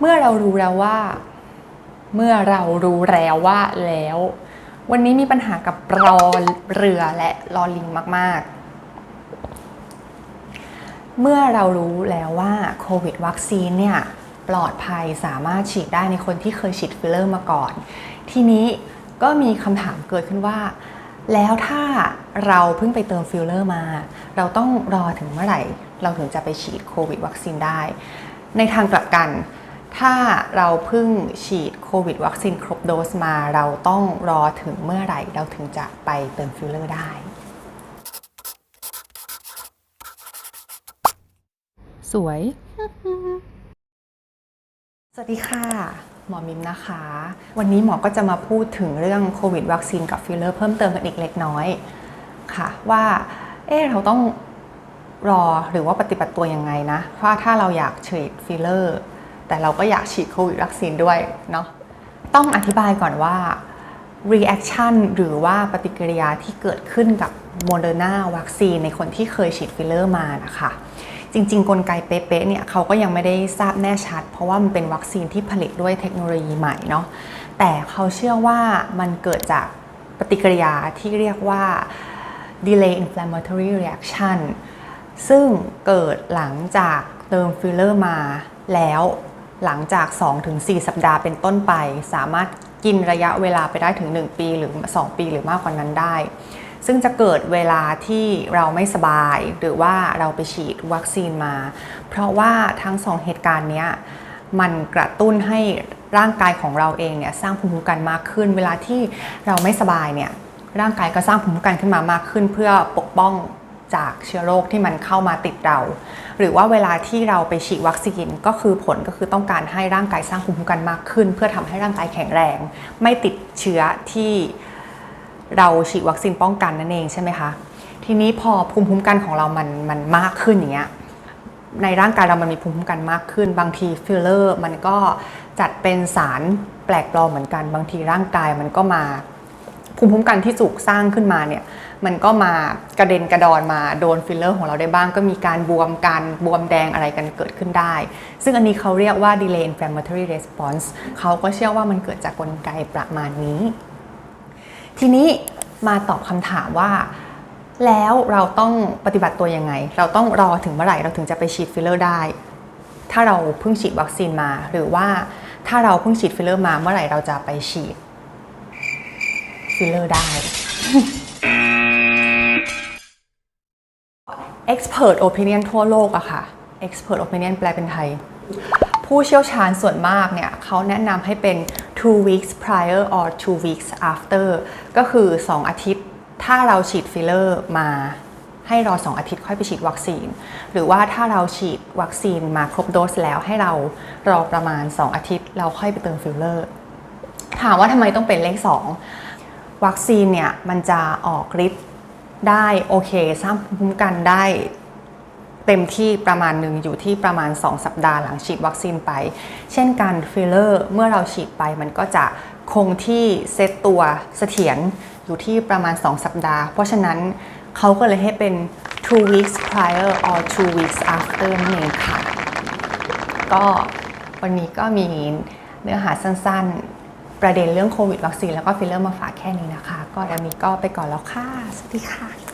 เมื่อเรารู้แล้วว่า เมื่อเรารู้แล้วว่าแล้ว วันนี้มีปัญหากับรอเรือและรอลิงมาก ๆ เมื่อเรารู้แล้วว่าโควิดวัคซีนเนี่ยปลอดภัยสามารถฉีดได้ในคนที่เคยฉีดฟิลเลอร์มาก่อน ทีนี้ก็มีคำถามเกิดขึ้นว่า แล้วถ้าเราเพิ่งไปเติมฟิลเลอร์มา เราต้องรอถึงเมื่อไหร่ เราถึงจะไปฉีดโควิดวัคซีนได้ ในทางกลับกัน ถ้าเราเพิ่งฉีดโควิดวัคซีนครบโดสมาเราต้องรอถึงเมื่อไหร่เราถึงจะไปเติมฟิลเลอร์ได้สวย สวัสดีค่ะ หมอมิมนะคะ วันนี้หมอก็จะมาพูดถึงเรื่องโควิดวัคซีนกับฟิลเลอร์เพิ่มเติมกันอีกเล็กน้อยค่ะ ว่าเออเราต้องรอหรือว่าปฏิบัติตัวยังไงนะ เพราะถ้าเราอยากฉีดฟิลเลอร์ แต่เราก็อยากฉีดโควิดวัคซีนด้วยเนาะต้องอธิบายก่อนว่า reaction หรือว่าปฏิกิริยาที่เกิดขึ้นกับโมเดอร์นาวัคซีนในคนที่เคยฉีดฟิลเลอร์มานะคะจริง ๆ กลไกเป๊ะๆเนี่ยเขาก็ยังไม่ได้ทราบแน่ชัด เพราะว่ามันเป็นวัคซีนที่ผลิตด้วยเทคโนโลยีใหม่เนาะแต่เขาเชื่อว่ามันเกิดจากปฏิกิริยาที่เรียกว่า delay inflammatory reaction ซึ่งเกิดหลังจากเติมฟิลเลอร์มาแล้ว หลังจาก 2-4 สัปดาห์เป็นต้นไป สามารถกินระยะเวลาไปได้ถึง 1 ปีหรือ 2 ปีหรือมากกว่านั้นได้ ซึ่งจะเกิดเวลาที่เราไม่สบายหรือว่าเราไปฉีดวัคซีนมา เพราะว่าทั้งสองเหตุการณ์นี้มันกระตุ้นให้ร่างกายของเราเองเนี่ยสร้างภูมิคุ้มกันมากขึ้น เวลาที่เราไม่สบายเนี่ยร่างกายก็สร้างภูมิคุ้มกันขึ้นมามากขึ้น เพื่อปกป้อง จากเชื้อโรคที่มันเข้ามาติดเรา หรือว่าเวลาที่เราไปฉีดวัคซีนก็คือผลก็คือต้องการให้ร่างกายสร้างภูมิคุ้มกันมากขึ้น เพื่อทำให้ร่างกายแข็งแรง ไม่ติดเชื้อที่เราฉีดวัคซีนป้องกันนั่นเองใช่ไหมคะทีนี้พอภูมิคุ้มกันของเรามันมันมากขึ้นอย่างเงี้ยในร่างกายเรามันมีภูมิคุ้มกันมากขึ้น บางทีฟิลเลอร์มันก็จัดเป็นสารแปลกปลอมเหมือนกัน บางทีร่างกายมันก็มา ภูมิคุ้มกันที่ถูกสร้างขึ้นมาเนี่ยมันก็มากระเด็นกระดอนมาโดนฟิลเลอร์ของเราได้บ้าง ก็มีการบวมการบวมแดงอะไรกันเกิดขึ้นได้ ซึ่งอันนี้เขาเรียกว่า delay inflammatory response เขาก็เชื่อว่ามันเกิดจากกลไกประมาณนี้ ทีนี้มาตอบคำถามว่าแล้วเราต้องปฏิบัติตัวยังไง เราต้องรอถึงเมื่อไหร่เราถึงจะไปฉีดฟิลเลอร์ได้ ถ้าเราเพิ่งฉีดวัคซีนมา หรือว่าถ้าเราเพิ่งฉีดฟิลเลอร์มาเมื่อไหร่เราจะไปฉีด ฟิลเลอร์ได้ expert opinion ทั่วโลกอะค่ะ expert opinion แปลเป็นไทย ผู้เชี่ยวชาญส่วนมากเนี่ยเขาแนะนำให้เป็น two weeks prior or two weeks after ก็คือ 2 อาทิตย์ ถ้าเราฉีดฟิลเลอร์มาให้รอ 2 อาทิตย์ค่อยไปฉีดวัคซีน หรือว่าถ้าเราฉีดวัคซีนมาครบโดสแล้วให้เรารอประมาณ 2 อาทิตย์ เราค่อยไปเติมฟิลเลอร์ ถามว่าทำไมต้องเป็นเลข 2 วัคซีนเนี่ยมันจะออกฤทธิ์ได้โอเคสร้างภูมิคุ้มกันได้เต็มที่ประมาณหนึ่งอยู่ที่ประมาณ 2 สัปดาห์หลังฉีดวัคซีนไป เช่นการฟิลเลอร์เมื่อเราฉีดไปมันก็จะคงที่เซตตัวเสถียรอยู่ที่ประมาณ 2 สัปดาห์ เพราะฉะนั้นเขาก็เลยให้เป็น two weeks prior or two weeks after นั่นเองค่ะ ก็วันนี้ก็มีเนื้อหาสั้นๆ ประเด็นเรื่องโควิดวัคซีนแล้วก็ฟิลเลอร์มาฝากแค่นี้นะคะ ก็วันนี้ก็ไปก่อนแล้วค่ะ สวัสดีค่ะ